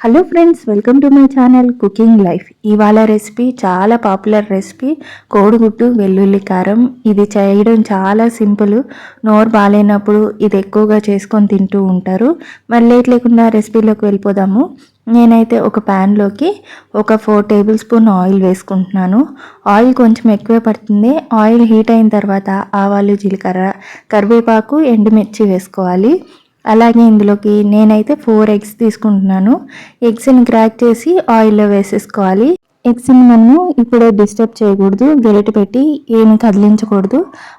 Hello friends welcome to my channel cooking life ఇవాళ recipe చాలా popular recipe కోడిగుడ్డు వెల్లుల్లి కారం. ఇది చేయడం చాలా సింపుల్ నోరు బాగాలేనప్పుడు ఇది ఎక్కువగా చేసుకొని తింటూ ఉంటారు. మరి లేట్ లేకుండా రెసిపీలోకి వెళ్ళిపోదాము. నేనైతే ఒక ప్యాన్లోకి ఒక ఫోర్ టేబుల్ స్పూన్ ఆయిల్ వేసుకుంటున్నాను. ఆయిల్ కొంచెం ఎక్కువే పడుతుంది. ఆయిల్ హీట్ అయిన తర్వాత ఆవాలు జీలకర్ర కరివేపాకు ఎండుమిర్చి వేసుకోవాలి. అలాగే ఇందులోకి నేనైతే ఫోర్ ఎగ్స్ తీసుకుంటున్నాను. ఎగ్స్ని క్రాక్ చేసి ఆయిల్లో వేసేసుకోవాలి. ఎగ్స్ని మనము ఇప్పుడే డిస్టర్బ్ చేయకూడదు. గెరిటి పెట్టి ఏమి కదిలించకూడదు.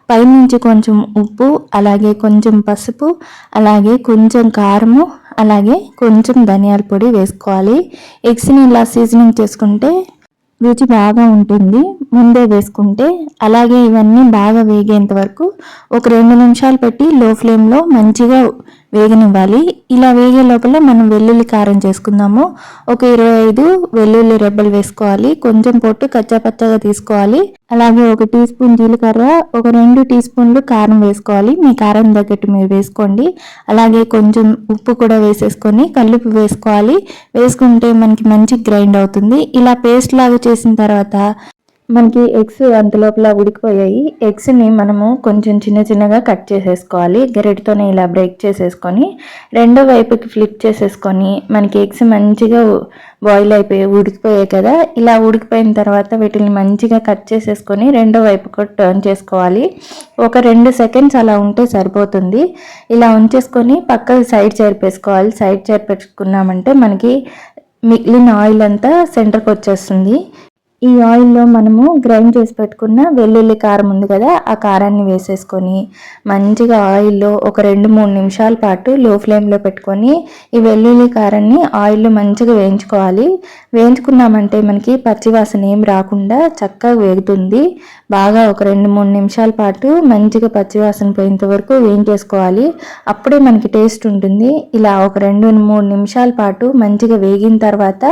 పైనుంచి కొంచెం ఉప్పు అలాగే కొంచెం పసుపు అలాగే కొంచెం కారము అలాగే కొంచెం ధనియాల పొడి వేసుకోవాలి. ఎగ్స్ని ఇలా సీజనింగ్ చేసుకుంటే రుచి బాగా ఉంటుంది. ముందే వేసుకుంటే అలాగే ఇవన్నీ బాగా వేగేంత వరకు ఒక రెండు నిమిషాలు పెట్టి లో ఫ్లేమ్లో మంచిగా వేగనివ్వాలి. ఇలా వేగే లోపల మనం వెల్లుల్లి కారం చేసుకుందాము. ఒక ఇరవై ఐదు వెల్లుల్లి రెబ్బలు వేసుకోవాలి. కొంచెం పొట్టు కచ్చాపచ్చగా తీసుకోవాలి. అలాగే ఒక టీ స్పూన్ జీలకర్ర ఒక రెండు టీ స్పూన్లు కారం వేసుకోవాలి. మీ కారం తగ్గట్టు మీరు వేసుకోండి. అలాగే కొంచెం ఉప్పు కూడా వేసేసుకొని కల్లుపు వేసుకోవాలి. వేసుకుంటే మనకి మంచి గ్రైండ్ అవుతుంది. ఇలా పేస్ట్ లాగా చేసిన తర్వాత మనకి ఎగ్స్ అంత లోపల ఉడికిపోయాయి. ఎగ్స్ని మనము కొంచెం చిన్న చిన్నగా కట్ చేసేసుకోవాలి. గరిటతోనే ఇలా బ్రేక్ చేసేసుకొని రెండో వైపుకి ఫ్లిప్ చేసేసుకొని మనకి ఎగ్స్ మంచిగా బాయిల్ అయిపోయి ఉడికిపోయాయి కదా? ఇలా ఉడికిపోయిన తర్వాత వీటిని మంచిగా కట్ చేసేసుకొని రెండో వైపుకు టర్న్ చేసుకోవాలి. ఒక రెండు సెకండ్స్ అలా ఉంటే సరిపోతుంది. ఇలా ఉంచేసుకొని పక్కకి సైడ్ చేరిపేసుకోవాలి. సైడ్ చేరిపెట్టుకున్నామంటే మనకి మిగిలిన ఆయిల్ అంతా సెంటర్కి వచ్చేస్తుంది. ఈ ఆయిల్లో మనము గ్రైండ్ చేసి పెట్టుకున్న వెల్లుల్లి కారం ఉంది కదా ఆ కారాన్ని వేసేసుకొని మంచిగా ఆయిల్లో ఒక రెండు మూడు నిమిషాల పాటు లో ఫ్లేమ్లో పెట్టుకొని ఈ వెల్లుల్లి కారాన్ని ఆయిల్లో మంచిగా వేయించుకోవాలి. వేయించుకున్నామంటే మనకి పచ్చివాసన ఏం రాకుండా చక్కగా వేగుతుంది. బాగా ఒక రెండు మూడు నిమిషాల పాటు మంచిగా పచ్చివాసన పోయేంత వరకు వేయించేసుకోవాలి. అప్పుడే మనకి టేస్ట్ ఉంటుంది. ఇలా ఒక రెండు మూడు నిమిషాల పాటు మంచిగా వేగిన తర్వాత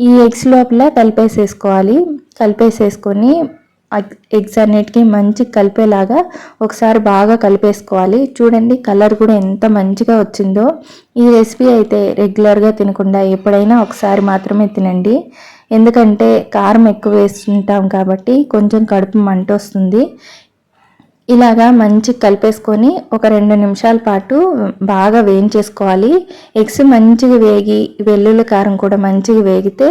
ఈ ఎగ్స్ లోపల కలిపేసేసుకోవాలి. కలిపేసేసుకొని ఎగ్స్ అన్నిటికీ మంచి కలిపేలాగా ఒకసారి బాగా కలిపేసుకోవాలి. చూడండి కలర్ కూడా ఎంత మంచిగా వచ్చిందో. ఈ రెసిపీ అయితే రెగ్యులర్గా తినకుండా ఎప్పుడైనా ఒకసారి మాత్రమే తినండి. ఎందుకంటే కారం ఎక్కువ వేస్తుంటాం కాబట్టి కొంచెం కడుపు మంట వస్తుంది. ఇలాగా మంచి కలిపేసుకొని ఒక రెండు నిమిషాల పాటు బాగా వేయించేసుకోవాలి. ఎగ్స్ మంచిగా వేగి వెల్లుల్లి కారం కూడా మంచిగా వేగితే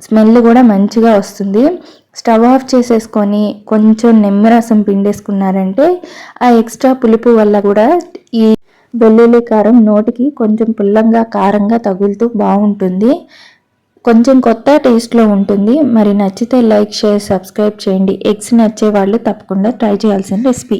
స్మెల్ కూడా మంచిగా వస్తుంది. స్టవ్ ఆఫ్ చేసేసుకొని కొంచెం నిమ్మరసం పిండేసుకున్నారంటే ఆ ఎక్స్ట్రా పులుపు వల్ల కూడా ఈ వెల్లుల్లి కారం నోటికి కొంచెం పుల్లంగా కారంగా తగులుతూ బాగుంటుంది. కొంచెం కొత్త టేస్ట్లో ఉంటుంది. మరి నచ్చితే లైక్ షేర్ సబ్స్క్రైబ్ చేయండి. ఎగ్స్ నచ్చే వాళ్ళు తప్పకుండా ట్రై చేయాల్సిన రెసిపీ.